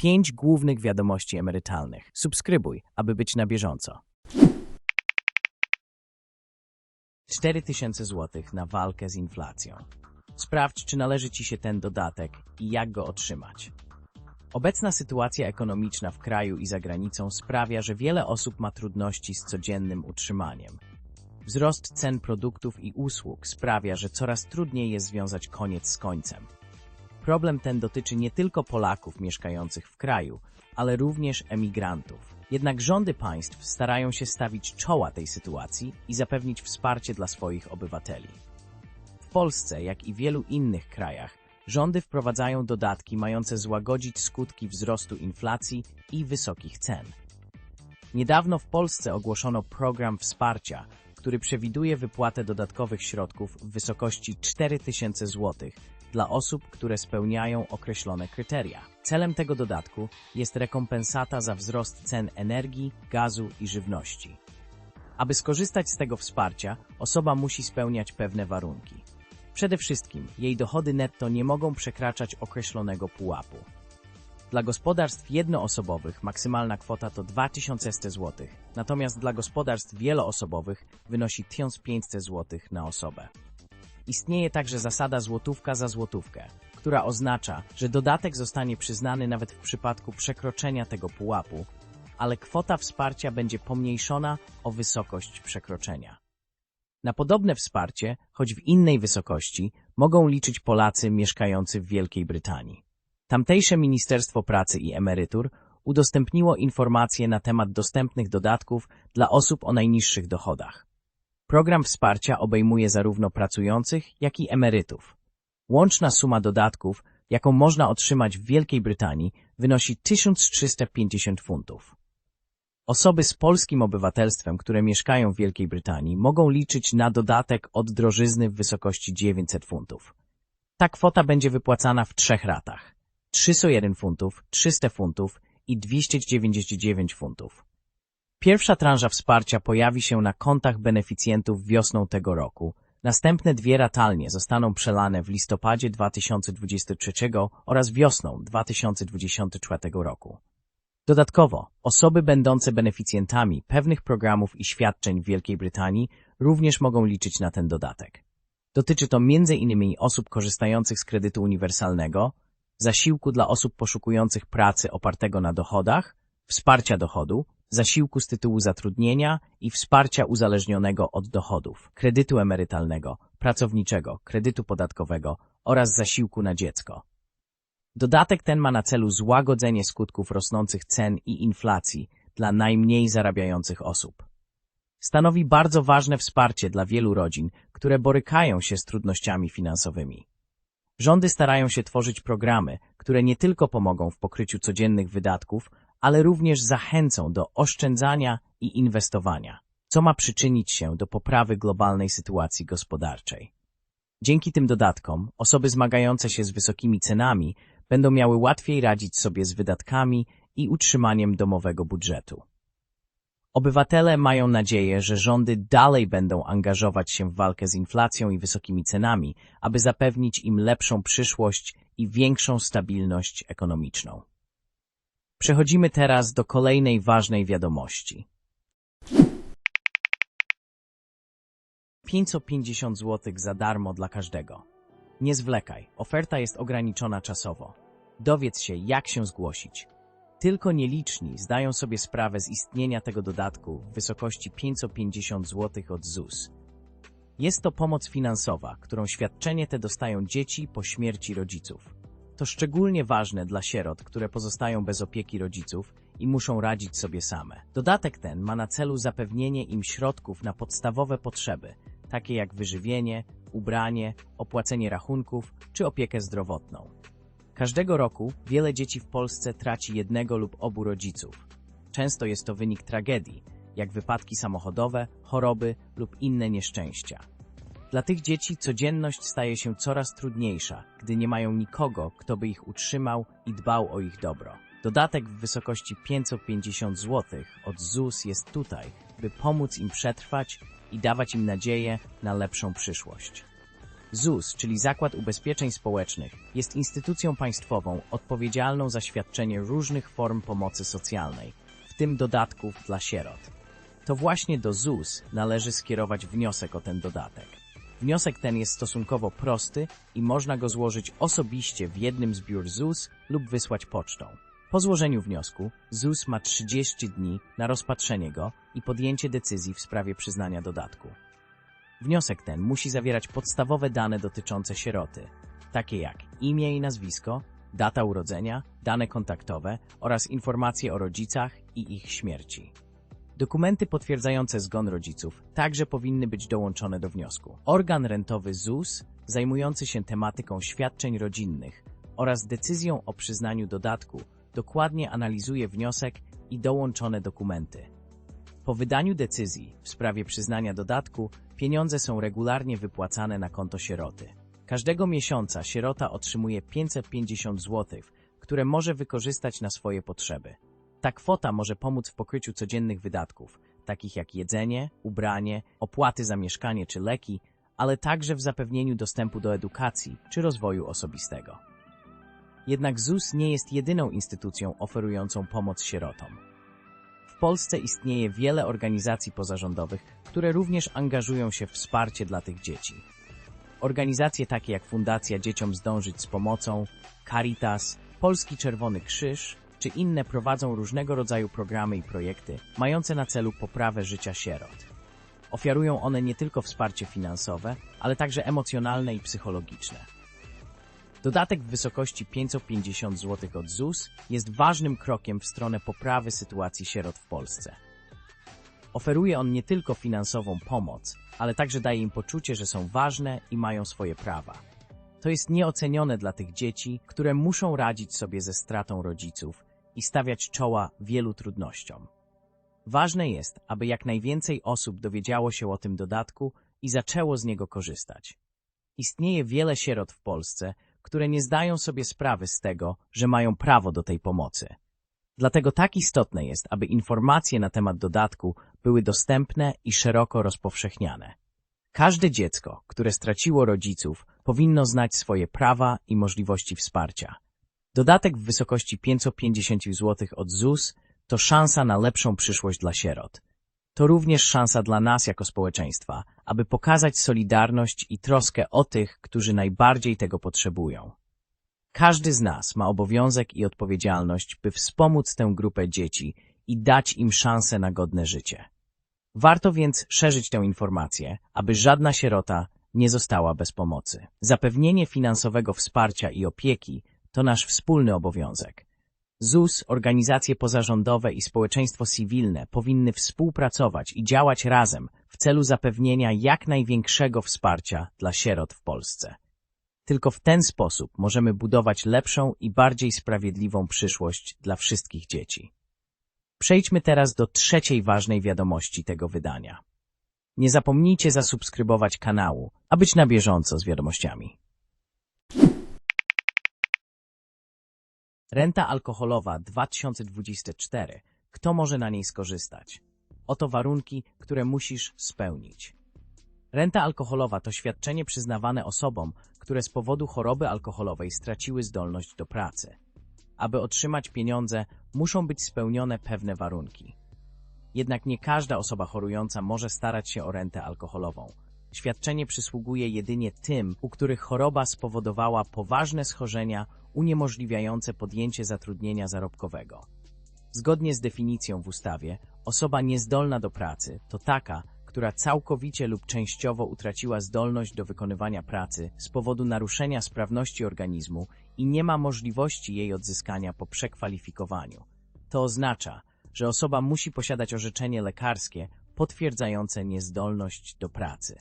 5 głównych wiadomości emerytalnych. Subskrybuj, aby być na bieżąco. 4000 zł na walkę z inflacją. Sprawdź, czy należy Ci się ten dodatek i jak go otrzymać. Obecna sytuacja ekonomiczna w kraju i za granicą sprawia, że wiele osób ma trudności z codziennym utrzymaniem. Wzrost cen produktów i usług sprawia, że coraz trudniej jest związać koniec z końcem. Problem ten dotyczy nie tylko Polaków mieszkających w kraju, ale również emigrantów. Jednak rządy państw starają się stawić czoła tej sytuacji i zapewnić wsparcie dla swoich obywateli. W Polsce, jak i wielu innych krajach, rządy wprowadzają dodatki mające złagodzić skutki wzrostu inflacji i wysokich cen. Niedawno w Polsce ogłoszono program wsparcia, który przewiduje wypłatę dodatkowych środków w wysokości 4000 zł dla osób, które spełniają określone kryteria. Celem tego dodatku jest rekompensata za wzrost cen energii, gazu i żywności. Aby skorzystać z tego wsparcia, osoba musi spełniać pewne warunki. Przede wszystkim jej dochody netto nie mogą przekraczać określonego pułapu. Dla gospodarstw jednoosobowych maksymalna kwota to 2000 zł, natomiast dla gospodarstw wieloosobowych wynosi 1500 zł na osobę. Istnieje także zasada złotówka za złotówkę, która oznacza, że dodatek zostanie przyznany nawet w przypadku przekroczenia tego pułapu, ale kwota wsparcia będzie pomniejszona o wysokość przekroczenia. Na podobne wsparcie, choć w innej wysokości, mogą liczyć Polacy mieszkający w Wielkiej Brytanii. Tamtejsze Ministerstwo Pracy i Emerytur udostępniło informacje na temat dostępnych dodatków dla osób o najniższych dochodach. Program wsparcia obejmuje zarówno pracujących, jak i emerytów. Łączna suma dodatków, jaką można otrzymać w Wielkiej Brytanii, wynosi 1350 funtów. Osoby z polskim obywatelstwem, które mieszkają w Wielkiej Brytanii, mogą liczyć na dodatek od drożyzny w wysokości 900 funtów. Ta kwota będzie wypłacana w trzech ratach. 301 funtów, 300 funtów i 299 funtów. Pierwsza tranża wsparcia pojawi się na kontach beneficjentów wiosną tego roku. Następne dwie ratalnie zostaną przelane w listopadzie 2023 oraz wiosną 2024 roku. Dodatkowo, osoby będące beneficjentami pewnych programów i świadczeń w Wielkiej Brytanii również mogą liczyć na ten dodatek. Dotyczy to m.in. osób korzystających z kredytu uniwersalnego, zasiłku dla osób poszukujących pracy opartego na dochodach, wsparcia dochodu, zasiłku z tytułu zatrudnienia i wsparcia uzależnionego od dochodów, kredytu emerytalnego, pracowniczego, kredytu podatkowego oraz zasiłku na dziecko. Dodatek ten ma na celu złagodzenie skutków rosnących cen i inflacji dla najmniej zarabiających osób. Stanowi bardzo ważne wsparcie dla wielu rodzin, które borykają się z trudnościami finansowymi. Rządy starają się tworzyć programy, które nie tylko pomogą w pokryciu codziennych wydatków, ale również zachęcą do oszczędzania i inwestowania, co ma przyczynić się do poprawy globalnej sytuacji gospodarczej. Dzięki tym dodatkom osoby zmagające się z wysokimi cenami będą miały łatwiej radzić sobie z wydatkami i utrzymaniem domowego budżetu. Obywatele mają nadzieję, że rządy dalej będą angażować się w walkę z inflacją i wysokimi cenami, aby zapewnić im lepszą przyszłość i większą stabilność ekonomiczną. Przechodzimy teraz do kolejnej ważnej wiadomości. 550 zł za darmo dla każdego. Nie zwlekaj, oferta jest ograniczona czasowo. Dowiedz się, jak się zgłosić. Tylko nieliczni zdają sobie sprawę z istnienia tego dodatku w wysokości 550 zł od ZUS. Jest to pomoc finansowa, którą świadczenie te dostają dzieci po śmierci rodziców. To szczególnie ważne dla sierot, które pozostają bez opieki rodziców i muszą radzić sobie same. Dodatek ten ma na celu zapewnienie im środków na podstawowe potrzeby, takie jak wyżywienie, ubranie, opłacenie rachunków czy opiekę zdrowotną. Każdego roku wiele dzieci w Polsce traci jednego lub obu rodziców. Często jest to wynik tragedii, jak wypadki samochodowe, choroby lub inne nieszczęścia. Dla tych dzieci codzienność staje się coraz trudniejsza, gdy nie mają nikogo, kto by ich utrzymał i dbał o ich dobro. Dodatek w wysokości 550 zł od ZUS jest tutaj, by pomóc im przetrwać i dawać im nadzieję na lepszą przyszłość. ZUS, czyli Zakład Ubezpieczeń Społecznych, jest instytucją państwową odpowiedzialną za świadczenie różnych form pomocy socjalnej, w tym dodatków dla sierot. To właśnie do ZUS należy skierować wniosek o ten dodatek. Wniosek ten jest stosunkowo prosty i można go złożyć osobiście w jednym z biur ZUS lub wysłać pocztą. Po złożeniu wniosku ZUS ma 30 dni na rozpatrzenie go i podjęcie decyzji w sprawie przyznania dodatku. Wniosek ten musi zawierać podstawowe dane dotyczące sieroty, takie jak imię i nazwisko, data urodzenia, dane kontaktowe oraz informacje o rodzicach i ich śmierci. Dokumenty potwierdzające zgon rodziców także powinny być dołączone do wniosku. Organ rentowy ZUS, zajmujący się tematyką świadczeń rodzinnych oraz decyzją o przyznaniu dodatku, dokładnie analizuje wniosek i dołączone dokumenty. Po wydaniu decyzji w sprawie przyznania dodatku, pieniądze są regularnie wypłacane na konto sieroty. Każdego miesiąca sierota otrzymuje 550 zł, które może wykorzystać na swoje potrzeby. Ta kwota może pomóc w pokryciu codziennych wydatków, takich jak jedzenie, ubranie, opłaty za mieszkanie czy leki, ale także w zapewnieniu dostępu do edukacji czy rozwoju osobistego. Jednak ZUS nie jest jedyną instytucją oferującą pomoc sierotom. W Polsce istnieje wiele organizacji pozarządowych, które również angażują się w wsparcie dla tych dzieci. Organizacje takie jak Fundacja Dzieciom Zdążyć z Pomocą, Caritas, Polski Czerwony Krzyż czy inne prowadzą różnego rodzaju programy i projekty mające na celu poprawę życia sierot. Ofiarują one nie tylko wsparcie finansowe, ale także emocjonalne i psychologiczne. Dodatek w wysokości 550 zł od ZUS jest ważnym krokiem w stronę poprawy sytuacji sierot w Polsce. Oferuje on nie tylko finansową pomoc, ale także daje im poczucie, że są ważne i mają swoje prawa. To jest nieocenione dla tych dzieci, które muszą radzić sobie ze stratą rodziców i stawiać czoła wielu trudnościom. Ważne jest, aby jak najwięcej osób dowiedziało się o tym dodatku i zaczęło z niego korzystać. Istnieje wiele sierot w Polsce, które nie zdają sobie sprawy z tego, że mają prawo do tej pomocy. Dlatego tak istotne jest, aby informacje na temat dodatku były dostępne i szeroko rozpowszechniane. Każde dziecko, które straciło rodziców, powinno znać swoje prawa i możliwości wsparcia. Dodatek w wysokości 550 zł od ZUS to szansa na lepszą przyszłość dla sierot. To również szansa dla nas jako społeczeństwa, aby pokazać solidarność i troskę o tych, którzy najbardziej tego potrzebują. Każdy z nas ma obowiązek i odpowiedzialność, by wspomóc tę grupę dzieci i dać im szansę na godne życie. Warto więc szerzyć tę informację, aby żadna sierota nie została bez pomocy. Zapewnienie finansowego wsparcia i opieki to nasz wspólny obowiązek. ZUS, organizacje pozarządowe i społeczeństwo cywilne powinny współpracować i działać razem w celu zapewnienia jak największego wsparcia dla sierot w Polsce. Tylko w ten sposób możemy budować lepszą i bardziej sprawiedliwą przyszłość dla wszystkich dzieci. Przejdźmy teraz do trzeciej ważnej wiadomości tego wydania. Nie zapomnijcie zasubskrybować kanału, a być na bieżąco z wiadomościami. Renta alkoholowa 2024. Kto może na niej skorzystać? Oto warunki, które musisz spełnić. Renta alkoholowa to świadczenie przyznawane osobom, które z powodu choroby alkoholowej straciły zdolność do pracy. Aby otrzymać pieniądze, muszą być spełnione pewne warunki. Jednak nie każda osoba chorująca może starać się o rentę alkoholową. Świadczenie przysługuje jedynie tym, u których choroba spowodowała poważne schorzenia uniemożliwiające podjęcie zatrudnienia zarobkowego. Zgodnie z definicją w ustawie, osoba niezdolna do pracy to taka, która całkowicie lub częściowo utraciła zdolność do wykonywania pracy z powodu naruszenia sprawności organizmu i nie ma możliwości jej odzyskania po przekwalifikowaniu. To oznacza, że osoba musi posiadać orzeczenie lekarskie potwierdzające niezdolność do pracy.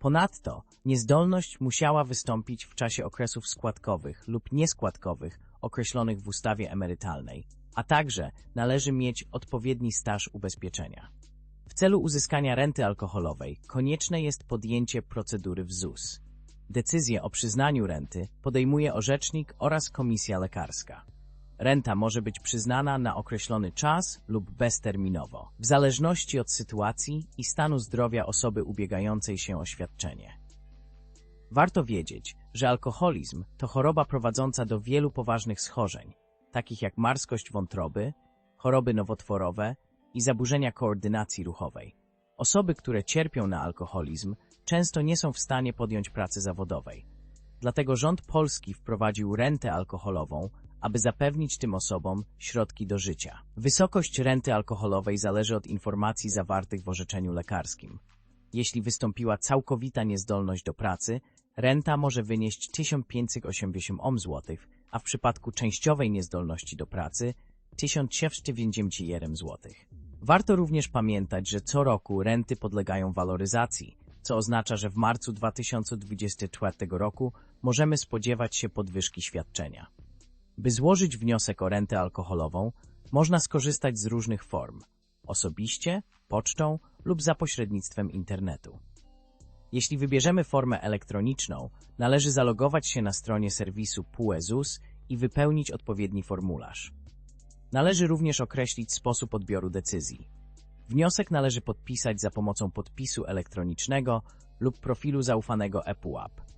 Ponadto niezdolność musiała wystąpić w czasie okresów składkowych lub nieskładkowych określonych w ustawie emerytalnej, a także należy mieć odpowiedni staż ubezpieczenia. W celu uzyskania renty alkoholowej konieczne jest podjęcie procedury w ZUS. Decyzję o przyznaniu renty podejmuje orzecznik oraz komisja lekarska. Renta może być przyznana na określony czas lub bezterminowo, w zależności od sytuacji i stanu zdrowia osoby ubiegającej się o świadczenie. Warto wiedzieć, że alkoholizm to choroba prowadząca do wielu poważnych schorzeń, takich jak marskość wątroby, choroby nowotworowe i zaburzenia koordynacji ruchowej. Osoby, które cierpią na alkoholizm, często nie są w stanie podjąć pracy zawodowej. Dlatego rząd polski wprowadził rentę alkoholową, aby zapewnić tym osobom środki do życia. Wysokość renty alkoholowej zależy od informacji zawartych w orzeczeniu lekarskim. Jeśli wystąpiła całkowita niezdolność do pracy, renta może wynieść 1580 ohm zł, a w przypadku częściowej niezdolności do pracy 1791 zł. Warto również pamiętać, że co roku renty podlegają waloryzacji, co oznacza, że w marcu 2024 roku możemy spodziewać się podwyżki świadczenia. By złożyć wniosek o rentę alkoholową, można skorzystać z różnych form osobiście, pocztą lub za pośrednictwem internetu. Jeśli wybierzemy formę elektroniczną, należy zalogować się na stronie serwisu PUE-ZUS i wypełnić odpowiedni formularz. Należy również określić sposób odbioru decyzji. Wniosek należy podpisać za pomocą podpisu elektronicznego lub profilu zaufanego ePUAP.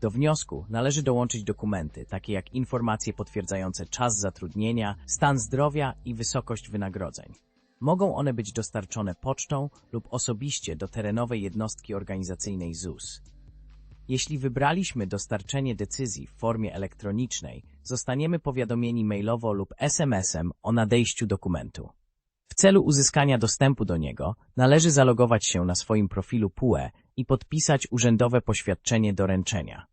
Do wniosku należy dołączyć dokumenty, takie jak informacje potwierdzające czas zatrudnienia, stan zdrowia i wysokość wynagrodzeń. Mogą one być dostarczone pocztą lub osobiście do terenowej jednostki organizacyjnej ZUS. Jeśli wybraliśmy dostarczenie decyzji w formie elektronicznej, zostaniemy powiadomieni mailowo lub SMS-em o nadejściu dokumentu. W celu uzyskania dostępu do niego należy zalogować się na swoim profilu PUE i podpisać urzędowe poświadczenie doręczenia.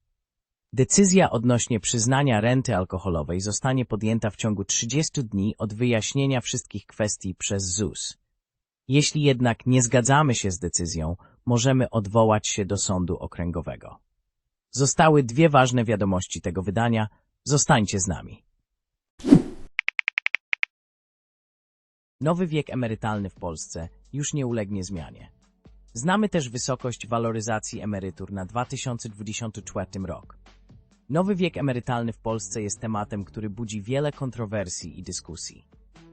Decyzja odnośnie przyznania renty alkoholowej zostanie podjęta w ciągu 30 dni od wyjaśnienia wszystkich kwestii przez ZUS. Jeśli jednak nie zgadzamy się z decyzją, możemy odwołać się do sądu okręgowego. Zostały dwie ważne wiadomości tego wydania. Zostańcie z nami. Nowy wiek emerytalny w Polsce już nie ulegnie zmianie. Znamy też wysokość waloryzacji emerytur na 2024 rok. Nowy wiek emerytalny w Polsce jest tematem, który budzi wiele kontrowersji i dyskusji.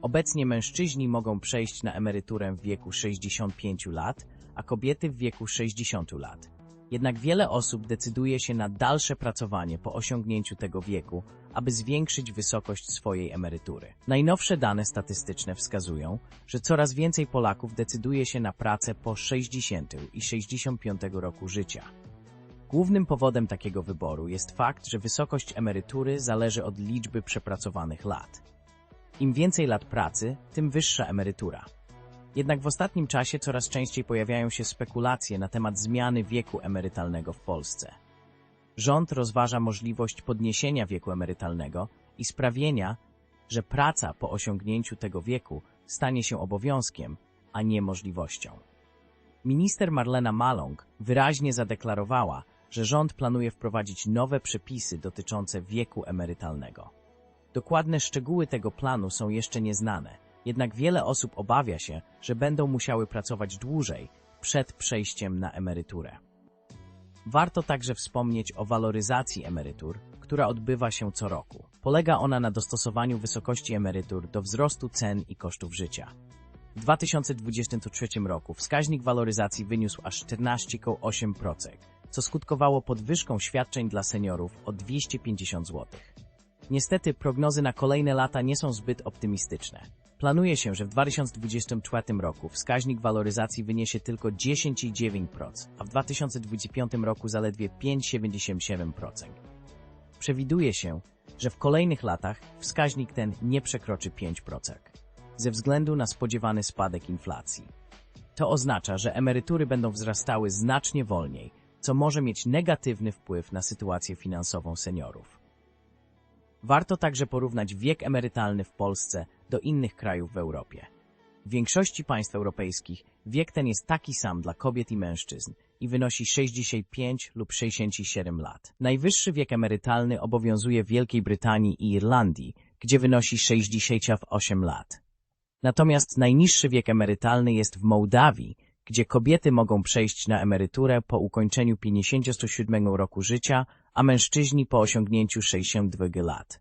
Obecnie mężczyźni mogą przejść na emeryturę w wieku 65 lat, a kobiety w wieku 60 lat. Jednak wiele osób decyduje się na dalsze pracowanie po osiągnięciu tego wieku, aby zwiększyć wysokość swojej emerytury. Najnowsze dane statystyczne wskazują, że coraz więcej Polaków decyduje się na pracę po 60 i 65 roku życia. Głównym powodem takiego wyboru jest fakt, że wysokość emerytury zależy od liczby przepracowanych lat. Im więcej lat pracy, tym wyższa emerytura. Jednak w ostatnim czasie coraz częściej pojawiają się spekulacje na temat zmiany wieku emerytalnego w Polsce. Rząd rozważa możliwość podniesienia wieku emerytalnego i sprawienia, że praca po osiągnięciu tego wieku stanie się obowiązkiem, a nie możliwością. Minister Marlena Maląg wyraźnie zadeklarowała, że rząd planuje wprowadzić nowe przepisy dotyczące wieku emerytalnego. Dokładne szczegóły tego planu są jeszcze nieznane, jednak wiele osób obawia się, że będą musiały pracować dłużej przed przejściem na emeryturę. Warto także wspomnieć o waloryzacji emerytur, która odbywa się co roku. Polega ona na dostosowaniu wysokości emerytur do wzrostu cen i kosztów życia. W 2023 roku wskaźnik waloryzacji wyniósł aż 14,8%, co skutkowało podwyżką świadczeń dla seniorów o 250 zł. Niestety prognozy na kolejne lata nie są zbyt optymistyczne. Planuje się, że w 2024 roku wskaźnik waloryzacji wyniesie tylko 10,9%, a w 2025 roku zaledwie 5,77%. Przewiduje się, że w kolejnych latach wskaźnik ten nie przekroczy 5%, ze względu na spodziewany spadek inflacji. To oznacza, że emerytury będą wzrastały znacznie wolniej, co może mieć negatywny wpływ na sytuację finansową seniorów. Warto także porównać wiek emerytalny w Polsce do innych krajów w Europie. W większości państw europejskich wiek ten jest taki sam dla kobiet i mężczyzn i wynosi 65 lub 67 lat. Najwyższy wiek emerytalny obowiązuje w Wielkiej Brytanii i Irlandii, gdzie wynosi 68 lat. Natomiast najniższy wiek emerytalny jest w Mołdawii, gdzie kobiety mogą przejść na emeryturę po ukończeniu 57 roku życia, a mężczyźni po osiągnięciu 62 lat.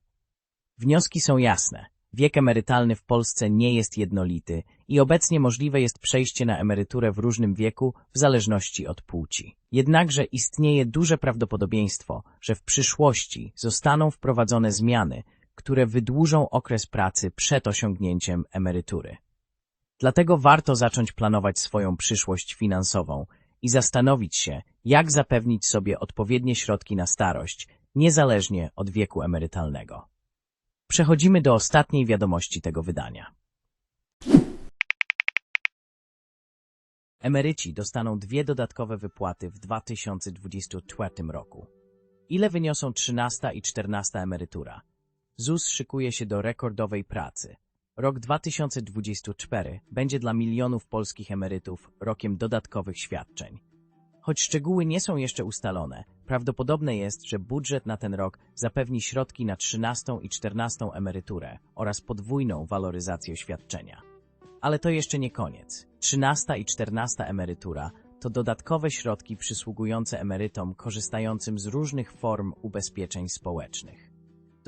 Wnioski są jasne. Wiek emerytalny w Polsce nie jest jednolity i obecnie możliwe jest przejście na emeryturę w różnym wieku w zależności od płci. Jednakże istnieje duże prawdopodobieństwo, że w przyszłości zostaną wprowadzone zmiany, które wydłużą okres pracy przed osiągnięciem emerytury. Dlatego warto zacząć planować swoją przyszłość finansową i zastanowić się, jak zapewnić sobie odpowiednie środki na starość, niezależnie od wieku emerytalnego. Przechodzimy do ostatniej wiadomości tego wydania. Emeryci dostaną dwie dodatkowe wypłaty w 2024 roku. Ile wyniosą 13 i 14 emerytura? ZUS szykuje się do rekordowej pracy. Rok 2024 będzie dla milionów polskich emerytów rokiem dodatkowych świadczeń. Choć szczegóły nie są jeszcze ustalone, prawdopodobne jest, że budżet na ten rok zapewni środki na 13 i 14 emeryturę oraz podwójną waloryzację świadczenia. Ale to jeszcze nie koniec. 13 i 14 emerytura to dodatkowe środki przysługujące emerytom korzystającym z różnych form ubezpieczeń społecznych.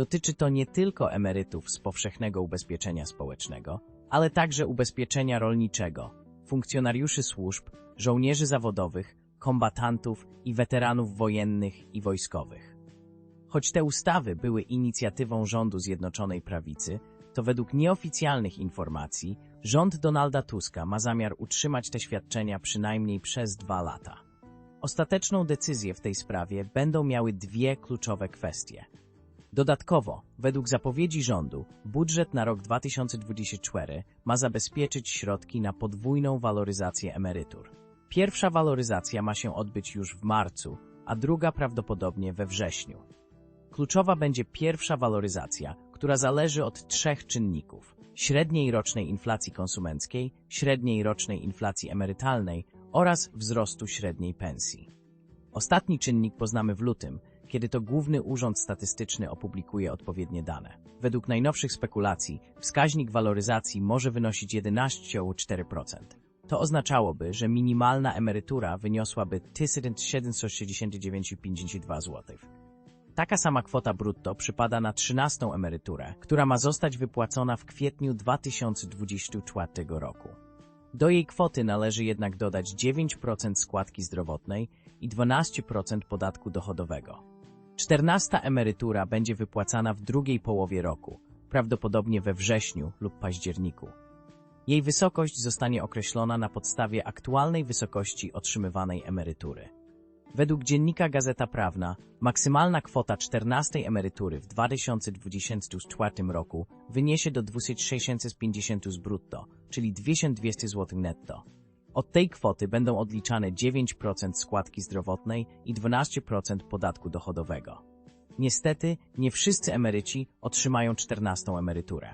Dotyczy to nie tylko emerytów z powszechnego ubezpieczenia społecznego, ale także ubezpieczenia rolniczego, funkcjonariuszy służb, żołnierzy zawodowych, kombatantów i weteranów wojennych i wojskowych. Choć te ustawy były inicjatywą rządu Zjednoczonej Prawicy, to według nieoficjalnych informacji rząd Donalda Tuska ma zamiar utrzymać te świadczenia przynajmniej przez dwa lata. Ostateczną decyzję w tej sprawie będą miały dwie kluczowe kwestie. Dodatkowo, według zapowiedzi rządu, budżet na rok 2024 ma zabezpieczyć środki na podwójną waloryzację emerytur. Pierwsza waloryzacja ma się odbyć już w marcu, a druga prawdopodobnie we wrześniu. Kluczowa będzie pierwsza waloryzacja, która zależy od trzech czynników: średniej rocznej inflacji konsumenckiej, średniej rocznej inflacji emerytalnej oraz wzrostu średniej pensji. Ostatni czynnik poznamy w lutym, kiedy to Główny Urząd Statystyczny opublikuje odpowiednie dane. Według najnowszych spekulacji wskaźnik waloryzacji może wynosić 11,4%. To oznaczałoby, że minimalna emerytura wyniosłaby 1769,52 zł. Taka sama kwota brutto przypada na 13 emeryturę, która ma zostać wypłacona w kwietniu 2024 roku. Do jej kwoty należy jednak dodać 9% składki zdrowotnej i 12% podatku dochodowego. 14 emerytura będzie wypłacana w drugiej połowie roku, prawdopodobnie we wrześniu lub październiku. Jej wysokość zostanie określona na podstawie aktualnej wysokości otrzymywanej emerytury. Według dziennika Gazeta Prawna, maksymalna kwota 14 emerytury w 2024 roku wyniesie do 2650 z brutto, czyli 2200 zł netto. Od tej kwoty będą odliczane 9% składki zdrowotnej i 12% podatku dochodowego. Niestety, nie wszyscy emeryci otrzymają 14 emeryturę.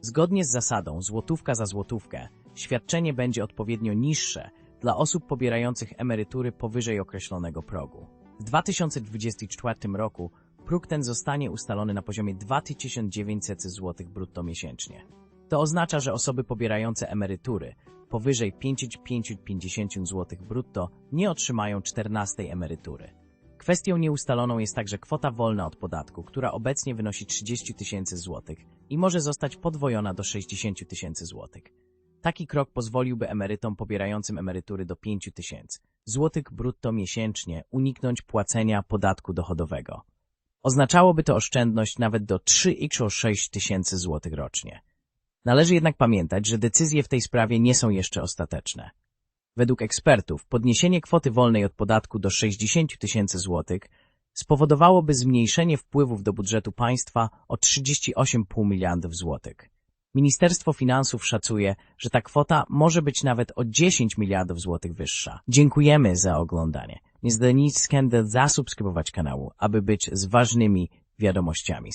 Zgodnie z zasadą złotówka za złotówkę, świadczenie będzie odpowiednio niższe dla osób pobierających emerytury powyżej określonego progu. W 2024 roku próg ten zostanie ustalony na poziomie 2900 zł brutto miesięcznie. To oznacza, że osoby pobierające emerytury powyżej 5550 zł brutto nie otrzymają 14 emerytury. Kwestią nieustaloną jest także kwota wolna od podatku, która obecnie wynosi 30 tysięcy złotych i może zostać podwojona do 60 tysięcy złotych. Taki krok pozwoliłby emerytom pobierającym emerytury do 5 tysięcy złotych brutto miesięcznie uniknąć płacenia podatku dochodowego. Oznaczałoby to oszczędność nawet do 3,6 tysięcy złotych rocznie. Należy jednak pamiętać, że decyzje w tej sprawie nie są jeszcze ostateczne. Według ekspertów podniesienie kwoty wolnej od podatku do 60 tysięcy złotych spowodowałoby zmniejszenie wpływów do budżetu państwa o 38,5 miliardów złotych. Ministerstwo Finansów szacuje, że ta kwota może być nawet o 10 miliardów złotych wyższa. Dziękujemy za oglądanie. Nie zdajcie zasubskrybować kanału, aby być z ważnymi wiadomościami.